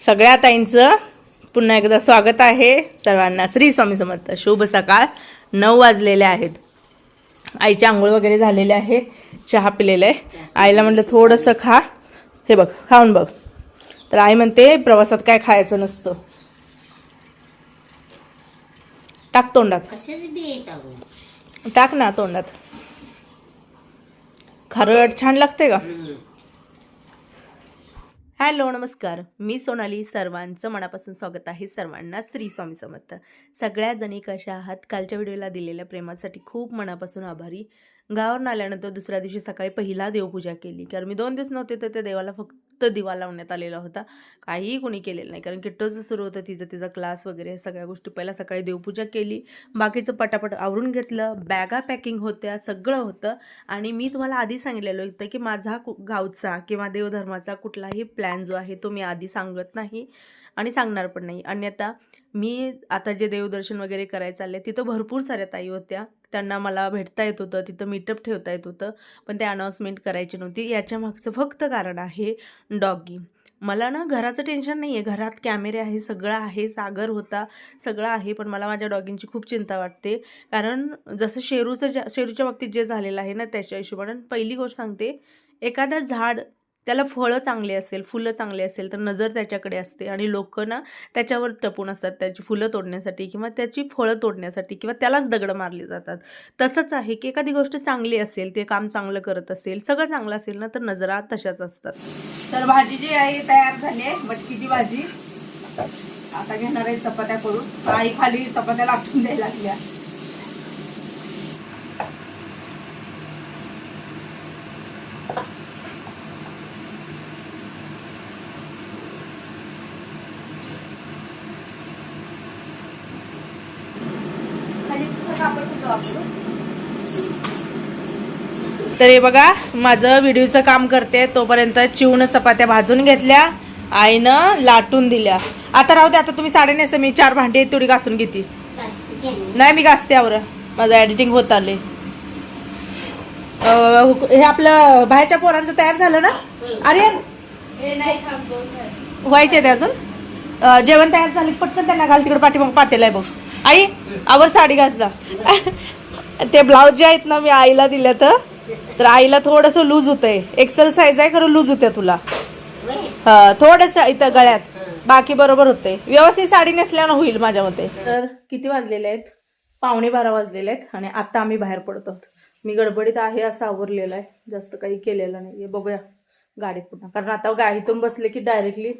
सगळ्या ताईंचं पुन्हा एकदा स्वागत आहे सर्वांना. श्री स्वामी समर्थ. शुभ सकाळ. नऊ वाजलेले आहेत. आईची आंघोळ वगैरे झालेले आहे. चहा पिलेला आहे. आईला म्हटलं थोडंसं खा. हे बघ खाऊन बघ. तर आई म्हणते प्रवासात काय खायचं नसतं. टाक तोंडात. टाक ना तोंडात. खारट छान लागते का? हॅलो नमस्कार. मी सोनाली. सर्वांचं मनापासून स्वागत आहे सर्वांना श्री स्वामी समर्थ. सगळ्या जणी कशा आहात? कालच्या व्हिडिओला दिलेल्या प्रेमासाठी खूप मनापासून आभारी. गावावरून आल्यानंतर दुसऱ्या दिवशी सकाळी पहिला देवपूजा केली. कारण मी दोन दिवस नव्हते तर त्या देवाला फक्त दिवा लावण्यात आलेला होता. काहीही कोणी केलेलं नाही. कारण किट्टोचं सुरू होतं तिचं तिचा क्लास वगैरे ह्या सगळ्या गोष्टी पहिला सकाळी देवपूजा केली. बाकीचं पटापट आवरून घेतलं. बॅगा पॅकिंग होत्या सगळं होतं. आणि मी तुम्हाला आधी सांगितलेलं होतं की माझा कु- गावचा किंवा देवधर्माचा कुठलाही प्लॅन जो आहे तो मी आधी सांगत नाही आणि सांगणार पण नाही. अन्यथा मी आता जे देवदर्शन वगैरे करायचं आले तिथं भरपूर साऱ्या ताई होत्या. त्यांना मला भेटता येत होतं तिथं मीटअप ठेवता येत होतं पण ते अनाऊन्समेंट करायची नव्हती. याच्या मागचं फक्त कारण आहे डॉगी. मला ना घराचं टेन्शन नाही आहे घरात कॅमेरे आहे सगळं आहे सागर होता सगळं आहे पण मला माझ्या डॉगींची खूप चिंता वाटते. कारण जसं शेरूचं ज्या शेरूच्या बाबतीत जे झालेलं आहे ना त्याच्या हिशोबानं पहिली गोष्ट सांगते एखादं झाड त्याला फळं चांगली असेल फुलं चांगली असेल तर नजर त्याच्याकडे असते आणि लोक ना त्याच्यावर टपून असतात त्याची फुलं तोडण्यासाठी किंवा त्याची फळं तोडण्यासाठी किंवा त्यालाच दगडं मारली जातात. तसंच आहे की एखादी गोष्ट चांगली असेल ते काम चांगलं करत असेल सगळं चांगलं असेल ना तर नजरा तशाच असतात. तर भाजी जी आहे तयार झाली आहे मटकीची भाजी. आता घेणार आहे चपात्या करून. आई खाली चपात्या लाटून द्यायला लागल्या. तर हे बघा माझं व्हिडिओचं काम करते तोपर्यंत चिवून चपात्या भाजून घेतल्या आईनं लाटून दिल्या. आता राहू दे आता तुम्ही साडे नेसं मी चार भांडी तुरी तेवढी घासून घेते. नाही मी घासते आवर. माझं एडिटिंग होत आले हे आपलं बाहेरच्या पोरांचं तयार झालं ना? अरे व्हायचे ते अजून? जेवण तयार झाले पटकन त्यांना घाल तिकडे पाठीमाग पातेला आहे बघ. आई आवर साडी घासला ते ब्लाऊज जे आहेत ना मी आईला दिलं तर तर आईला थोडंसं लूज होतंय. एक्सेल साईज आहे खरं लूज होत्या तुला. हा थोडस इथं गळ्यात. बाकी बरोबर होते व्यवस्थित साडी नेसल्यानं होईल माझ्या मते. तर किती वाजलेले आहेत? पावणे बारा वाजलेले आहेत आणि आता आम्ही बाहेर पडतो आहोत. मी गडबडीत आहे असं आवरलेलं आहे. जास्त काही केलेलं नाही. बघूया गाडीत पुन्हा. कारण आता गाडीतून बसले की डायरेक्टली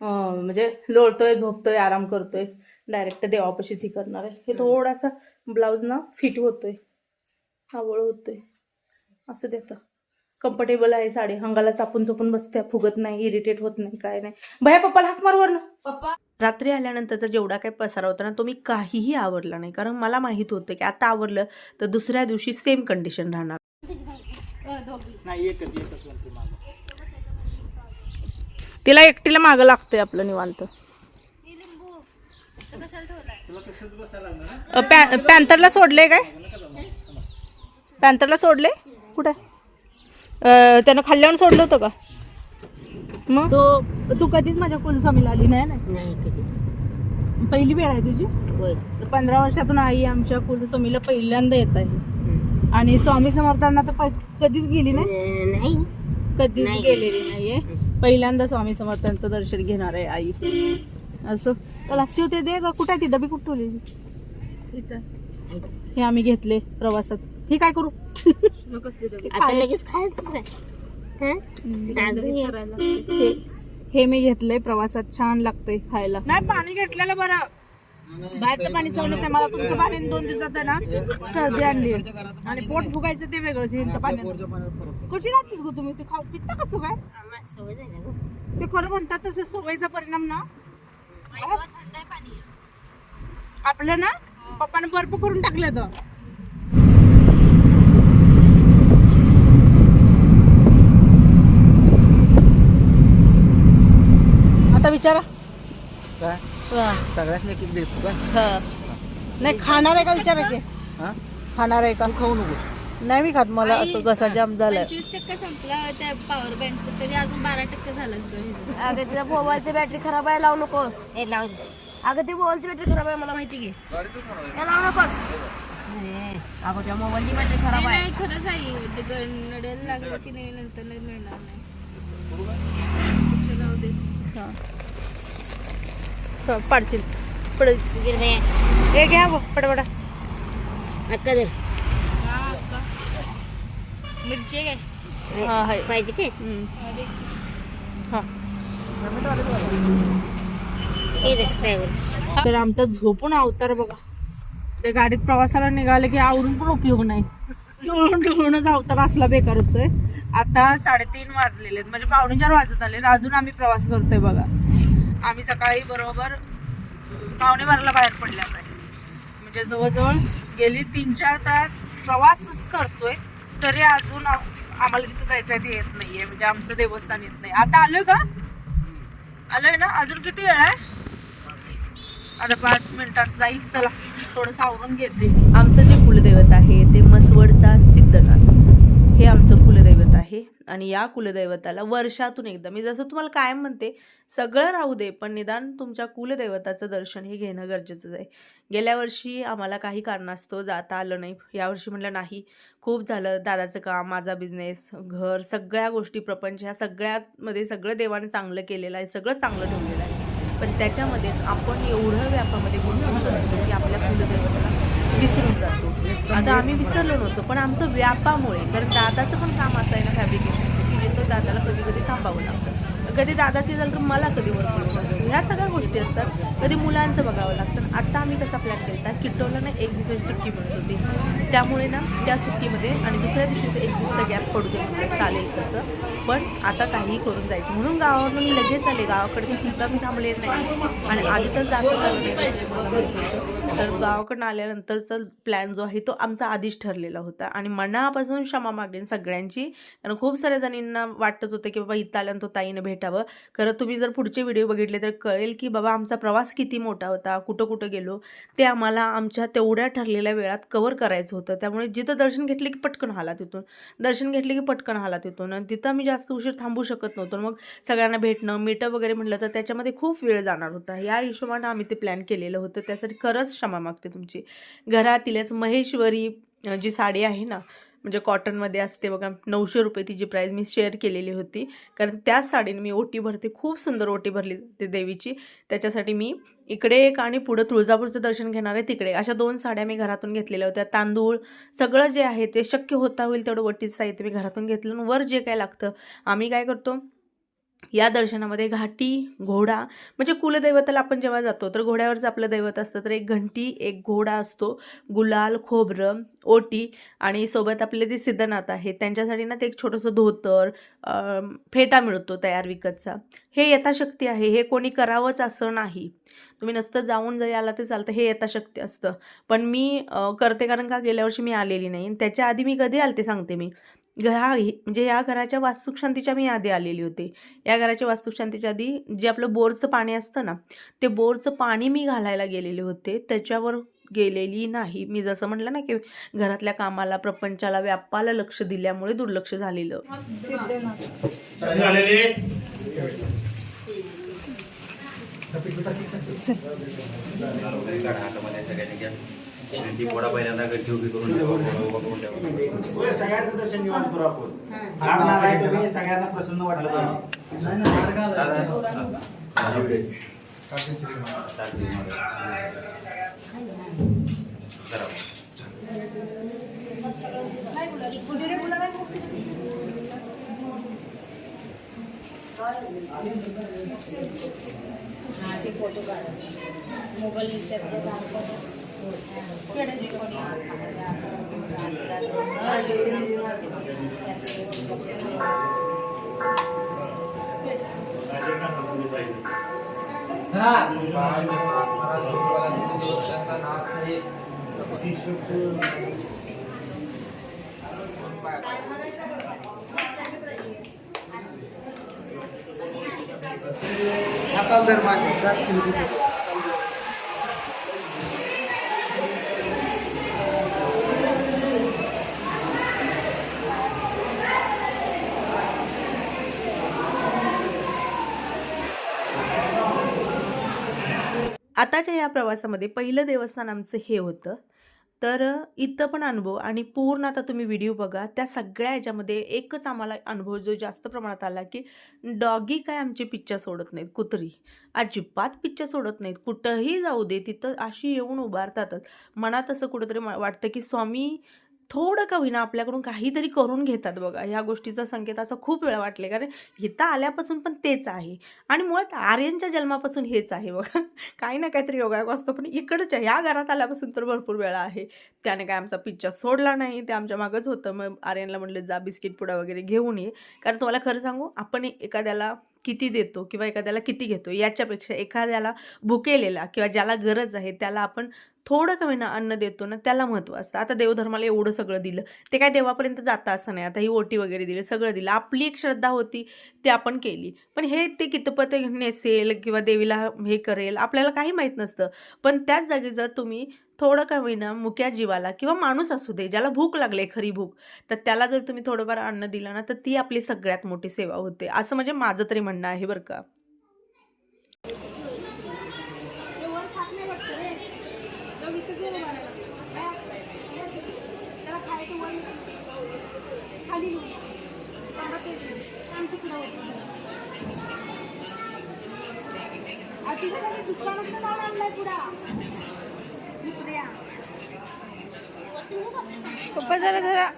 म्हणजे लोळतोय झोपतोय आराम करतोय. डायरेक्ट देवापाशीच ही करणार आहे. हे. थोडासा ब्लाऊज ना फिट होतोय. आवळ होतोय. असं देतं कम्फर्टेबल आहे साडी. अंगाला चापून चोपून बसते फुगत नाही इरिटेट होत नाही काय नाही. भया पप्पाला हाक मार ना रात्री आल्यानंतरचा जेवढा काही पसारा होता ना तो मी काहीही आवरला नाही. कारण मला माहीत होतं की आता आवरलं तर दुसऱ्या दिवशी सेम कंडिशन राहणार. तिला एकटीला मागं लागतंय आपलं निवांत. पॅ पॅन्थरला सोडले काय? पॅन्थरला सोडले? कुठे? त्यानं खाल्ल्यावर सोडलं होतं का? मग? तो तू कधीच माझ्या कुलस्वामीला आली नाही ना? नाही कधी. पहिली वेळ आहे तुझी? होय. तर पंधरा वर्षातून आई आमच्या कुलस्वामीला पहिल्यांदा येत आहे. आणि स्वामी समर्थांना तर कधीच गेली नाही? कधीच. गेलेली नाहीये? पहिल्यांदा स्वामी समर्थांचं दर्शन घेणार आहे आई. असं. लागते होते दे ग. कुठे ती? डबी कुठं ठेवली. हे आम्ही घेतले प्रवासात. हे काय करू? आता लगेच खायचं काय हं? अजून. हे. हे मी घेतलंय प्रवासात. छान लागतंय खायला. नाही पाणी घेतलेलं बरं. बाहेरचं पाणी सवलत आहे. मला तुमचं पाणी दोन दिवसात आहे ना सर्दी आणली आणि पोट फुगायचं ते ह्यांच्या पाण्यात. कशी राहतेस गो तुम्ही? ते खाऊ पित्ता कसं काय? आम्हाला सवय झाली ना. गं. ते खरं म्हणतात तसं सवयीचा परिणाम ना आपलं ना पप्पाने बर्फ करून टाकलं तर आता विचारा. हा. सगळ्याच एक देतो का हा. नाही खाणार आहे का विचारा की? हा? खाणार आहे का? खाऊ नको. नाही मी खात मला असं घसा जाम झालाय. पंचवीस टक्के संपला त्या पॉवर बँकचं तरी अजून बारा टक्के झालं तुझं अगं तिचा मोबाईलची बॅटरी खराब आहे लावू नकोस. हे लाव. अगं ती मोबाईलची बॅटरी खराब आहे मला माहिती घे. हे लावू नकोस. अगं त्या मोबाईलची बॅटरी खराब आहे. नाही खरंच आहे. नडेल लागलं की नाही नंतर नाही मिळणार नाही. राहू दे. पाडशील. पड. हे घ्या अक्का का? मिरची काय? हा हाय पाहिजे की? हा हे. ड्रायव्हर. तर आमचा झोपून अवतार बघा. त्या गाडीत प्रवासाला निघाले की आवरून पण उपयोग नाही. डोळून डोळूनच अवतार असला बेकार होतोय. आता साडेतीन वाजलेले आहेत. म्हणजे पावणे चार वाजत आले अजून आम्ही प्रवास करतोय बघा. आम्ही सकाळी बरोबर पावणे बाराला बाहेर पडल्या म्हणजे जवळजवळ गेली तीन चार तास प्रवासच करतोय. तरी अजून आम्हाला जिथं जायचं आहे ते येत नाहीये. म्हणजे आमचं देवस्थान येत नाही. आता आलोय का? आलोय ना? अजून किती वेळ आहे? आता पाच मिनिटात जाईल. चला थोडस आवरून घेते. आमचं जे कुलदैवत आहे ते मसवडचा सिद्धनाथ. हे आमचं आहे आणि या कुलदैवताला वर्षातून एकदा. मी जसं तुम्हाला कायम म्हणते सगळं राहू दे पण निदान तुमच्या कुलदैवताचं दर्शन हे घेणं गरजेचं आहे. गेल्या वर्षी आम्हाला काही कारणास्तव जाता आलं नाही. यावर्षी म्हटलं नाही. खूप झालं दादाचं काम माझा बिझनेस घर सगळ्या गोष्टी प्रपंच ह्या सगळ्यामध्ये सगळं देवाने चांगलं केलेलं आहे सगळं चांगलं ठेवलेलं आहे. पण त्याच्यामध्येच आपण एवढं व्यापामध्ये गुंतवून की आपल्या कुलदैवताला विसरून जातो. आता आम्ही विसरलो नव्हतो पण आमचं व्यापामुळे कारण दादाचं पण काम असं आहे ना फॅब्रिकेशनचं की जिथं दादाला कधी कधी थांबावं लागतं. कधी दादाची झालं तर मला कधी वर ह्या सगळ्या गोष्टी असतात. कधी मुलांचं बघावं लागतं. आता आम्ही कसा प्लॅन केला किटोला ना एक दिवसाची सुट्टी मिळत होती. त्यामुळे ना त्या सुट्टीमध्ये आणि दुसऱ्या दिवशी एक दिवसाचा गॅप पडू दे चालेल तसं. पण आता काहीही करून जायचं. म्हणून गावावरून मी लगेच आले. गावाकडे सुद्धा मी थांबले नाही. आणि आधी तर जास्त तर गावाकडून आल्यानंतरचा प्लॅन जो आहे तो आमचा आधीच ठरलेला होता. आणि मनापासून क्षमा मागेन सगळ्यांची. कारण खूप साऱ्या जणींना वाटत होतं की बाबा इथं आल्यानंतर ताईनं भेटावं. खरं तुम्ही जर पुढचे व्हिडिओ बघितले तर कळेल की बाबा आमचा प्रवास किती मोठा होता कुठं कुठं गेलो ते आम्हाला आमच्या तेवढ्या ठरलेल्या वेळात कवर करायचं होतं. त्यामुळे जिथं दर्शन घेतले की पटकन हाला तिथून दर्शन घेतले की पटकन हाला तिथून आणि तिथं आम्ही जास्त उशीर थांबू शकत नव्हतो. मग सगळ्यांना भेटणं मीटअप वगैरे म्हटलं तर त्याच्यामध्ये खूप वेळ जाणार होता. या हिशोबानं आम्ही ते प्लॅन केलेलं होतं. त्यासाठी खरंच क्षमा मागते तुमची. घरातीलच महेश्वरी जी साडी आहे ना म्हणजे कॉटनमध्ये असते बघा नऊशे रुपये तिची प्राईज मी शेअर केलेली होती. कारण त्याच साडीने मी ओटी भरते खूप सुंदर ओटी भरली ते देवीची. त्याच्यासाठी मी इकडे एक आणि पुढं तुळजापूरचं दर्शन घेणार आहे तिकडे. अशा दोन साड्या मी घरातून घेतलेल्या होत्या. तांदूळ सगळं जे आहे ते शक्य होता होईल तेवढं वटीचं साहित्य मी घरातून घेतलं आणि वर जे काय लागतं आम्ही काय करतो या दर्शनामध्ये घाटी घोडा म्हणजे कुलदैवताला आपण जेव्हा जातो तर घोड्यावरच आपलं दैवत असतं तर एक घंटी एक घोडा असतो गुलाल खोबरं ओटी आणि सोबत आपले जे सिद्धनाथ आहेत त्यांच्यासाठी ना ते एक छोटंसं धोतर फेटा मिळतो तयार विकतचा. हे यथाशक्ती आहे हे कोणी करावंच असं नाही. तुम्ही नसतं जाऊन जरी आला ते चालतं हे यथाशक्ती असतं. पण मी करते कारण का गेल्या वर्षी मी आलेली नाही. त्याच्या आधी मी कधी आलते सांगते मी. ह्या म्हणजे या घराच्या वास्तुशांतीच्या मी आधी आलेली होते. या घराच्या वास्तुशांतीच्या आधी जे आपलं बोरचं पाणी असतं ना ते बोरचं पाणी मी घालायला गेलेले होते. त्याच्यावर गेलेली नाही. मी जसं म्हटलं ना की घरातल्या कामाला प्रपंचाला व्यापाला लक्ष दिल्यामुळे दुर्लक्ष झालेलं. झालेले ती पोडा पहिल्यांदा उभी करून करून सगळ्यांचं दर्शन करू आपण. सगळ्यांना प्रसन्न वाटलं पाहिजे. मोबाईल Natal dermaga, that's प्रवासामध्ये पहिलं देवस्थान आमचं हे होतं. तर इथं पण अनुभव आणि पूर्ण आता तुम्ही व्हिडिओ बघा त्या सगळ्या ह्याच्यामध्ये एकच आम्हाला अनुभव जो जास्त प्रमाणात आला की डॉगी काय आमची पिच्चा सोडत नाहीत कुत्री. अजिबात पिच्चा सोडत नाहीत. कुठंही जाऊ दे तिथं अशी येऊन उभारतातच. मनात असं कुठंतरी वाटतं की स्वामी थोडं का होईना आपल्याकडून काहीतरी करून घेतात बघा. ह्या गोष्टीचा संकेत असं खूप वेळा वाटले. कारण इथं आल्यापासून पण तेच आहे. आणि मुळात आर्यनच्या जन्मापासून हेच आहे बघा. काही ना काहीतरी योगायोग असतो पण इकडच्या ह्या घरात आल्यापासून तर भरपूर वेळा आहे. त्याने काय आमचा पिच्चर सोडला नाही ते आमच्या मागच होतं. मग आर्यनला म्हणलं जा बिस्किट पुडा वगैरे घेऊन ये. कारण तुम्हाला खरं सांगू आपण एखाद्याला किती देतो किंवा एखाद्याला किती घेतो याच्यापेक्षा एखाद्याला भुकेलेला किंवा ज्याला गरज आहे त्याला आपण थोडं कमी ना अन्न देतो ना त्याला महत्त्व असतं. आता देवधर्माला एवढं सगळं दिलं. ते काय देवापर्यंत जातं असं नाही. आता ही ओटी वगैरे दिली सगळं दिलं. आपली एक श्रद्धा होती ती आपण केली. पण हे ते कितपत नेसेल किंवा देवीला हे करेल आपल्याला काही माहीत नसतं. पण त्याच जागी जर तुम्ही थोडं का होईना मुक्या जीवाला किंवा माणूस असू दे ज्याला भूक लागले खरी भूक तर त्याला जर तुम्ही थोडंफार अन्न दिलं ना तर ती आपली सगळ्यात मोठी सेवा होते. असं म्हणजे माझं तरी म्हणणं आहे बरं का. पप्पा जरा जरा.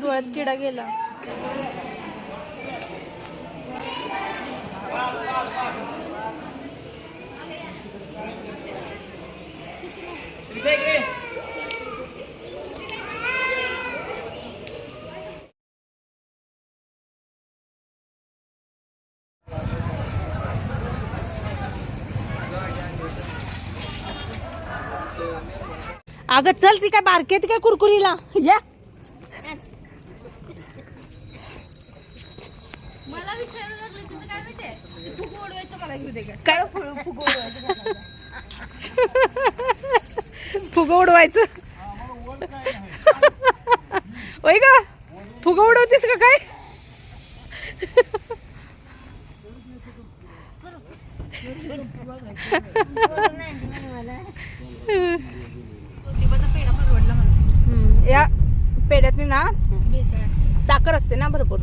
डोळ्यात किडा गेला. अगं चल ती काय बारके ती काय कुरकुरीला? या. मला लागले काय माहितीये फुग ओढवायचं मला घेऊ दे का काय? फुग फुग ओढवायचं फुग उडवायचं होय का फुग उडवतीस का काय पेढा परवडला मला हम्म, या पेढ्यातनी ना साखर असते ना भरपूर.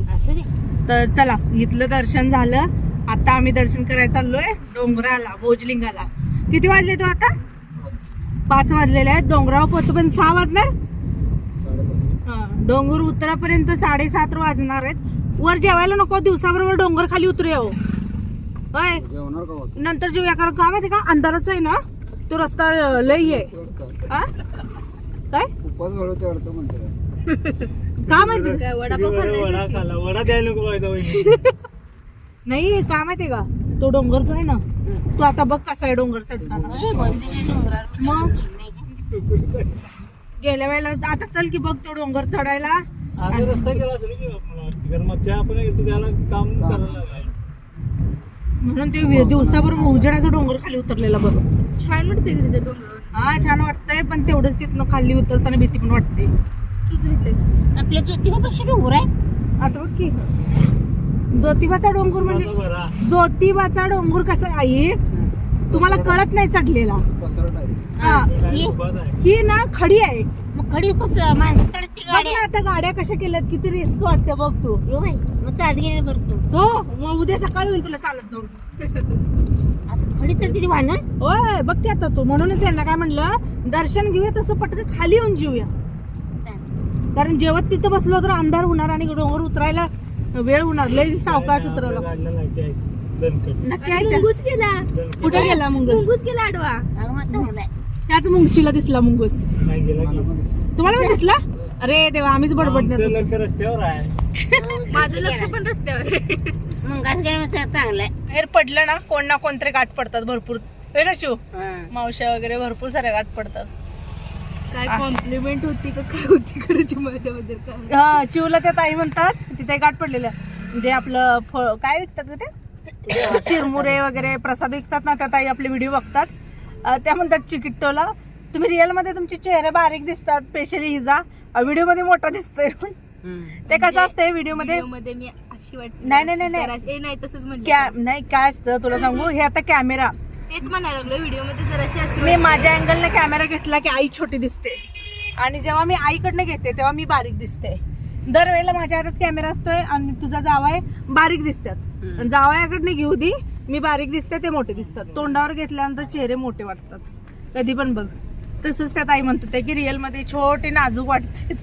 तर चला इथलं दर्शन झालं. आता आम्ही दर्शन करायला चाललोय डोंगराला भोजलिंगाला. किती वाजले तो आता? पाच वाजलेले आहेत. डोंगरावर पोचपर्यंत सहा वाजणार? हा, डोंगर उतरापर्यंत साडेसात वाजणार आहेत. वर जेवायला नको दिवसाबरोबर डोंगर खाली उतरूया हो. नंतर जेवूया कारण का माहिती का? अंधारच आहे ना. तो रस्ता लई आहे. हा? काय का माहिती? काय वडापाव खाल्लाय वडा द्यायला नको पाहिजे वहिनी. नाही का माहितीये का? तो डोंगर जो आहे ना तो आता बघ कसा आहे डोंगर चढताना. मग? गेल्या वेळेला आता चल की बघ तो डोंगर चढायला. आता रस्ता केला असेल की मला वाटतं. कारण मग त्या आपण त्याला काम करायला लागायचं. म्हणून ते दिवसाभर उजेडाचा डोंगर खाली उतरलेला बघ. छान वाटते डोंगरावर हा छान वाटतंय पण तेवढंच तिथनं खाली उतरताना भीती पण वाटते. तूच भेटतेस आपल्या ज्योतिबापेक्षा डोंगर आहे? आता बघ की ज्योतिबाचा डोंगर म्हणजे. ज्योतिबाचा डोंगर कसा आहे? तुम्हाला कळत नाही. चढलेला. हा. ही ना खडी आहे. खडी कसं माणसं बघ ना आता गाड्या कशा केल्यात किती रिस्क वाटते बघ तू. यो बाई मग चालत गेले करतो तो. मग उद्या सकाळी होईल तुला चालत जाऊन. असं खडी चढती ती वाहन? होय बघ की आता तू. म्हणूनच यांना काय म्हणलं दर्शन घेऊया तसं पटकन खाली येऊन जेऊया. कारण जेवत तिथं बसलो तर अंधार होणार आणि डोंगर उतरायला वेळ होणार. लय सावकाश उतरवला. नक्की आहे त्या? मुंगूस गेला. दणकट. कुठे गेला मुंगूस? मुंगूस गेला आडवा. अगं मग त्याच मुंगशीला दिसला मुंगूस. नाही गेला की. तुम्हाला पण दिसला? अरे देवा आम्हीच आमचं बडबडण्यात लक्ष रस्त्यावर आहे. माझं लक्ष पण रस्त्यावर आहे. मग घास गेल्या चांगलं आहे बाहेर पडलं ना कोण ना कोणतरी गाठ पडतात भरपूर. हे ना शिव? हं. मावश्या वगैरे भरपूर साऱ्या गाठ पडतात. काय कॉम्प्लिमेंट होती का काय होती खरं ती माझ्याबद्दल? काय हा चिवला त्या ताई म्हणतात तिथे गाठ पडलेल्या. म्हणजे आपलं फळ काय विकतात ग ते? चिरमुरे वगैरे प्रसाद विकतात ना त्या ताई आपले व्हिडिओ बघतात. त्या म्हणतात चिकिट्टोला तुम्ही रिअलमध्ये तुमचे चेहरे बारीक दिसतात स्पेशली हिजा. व्हिडिओमध्ये मोठा दिसतोय. ते कसं असतंय व्हिडिओमध्ये मी अशी वाटते. नाही, नाही, नाही, नाही. नाही तसंच नाही काय असतं तुला सांगू? हे आता कॅमेरा. तेच म्हणायला लागलो व्हिडिओमध्ये जराशी अशी मी माझ्या अँगलने कॅमेरा घेतला की आई छोटी दिसते. आणि जेव्हा मी आईकडनं घेते तेव्हा मी बारीक दिसते. दरवेळेला माझ्या हातात कॅमेरा असतोय आणि तुझा जावाय बारीक दिसतात. जावयाकडनं घेऊ दे मी बारीक दिसते ते मोठे दिसतात. तोंडावर घेतल्यानंतर चेहरे मोठे वाटतात. कधी पण बघ. तसंच त्यात आई म्हणतात ते की रिअलमध्ये छोटे नाजूक वाटते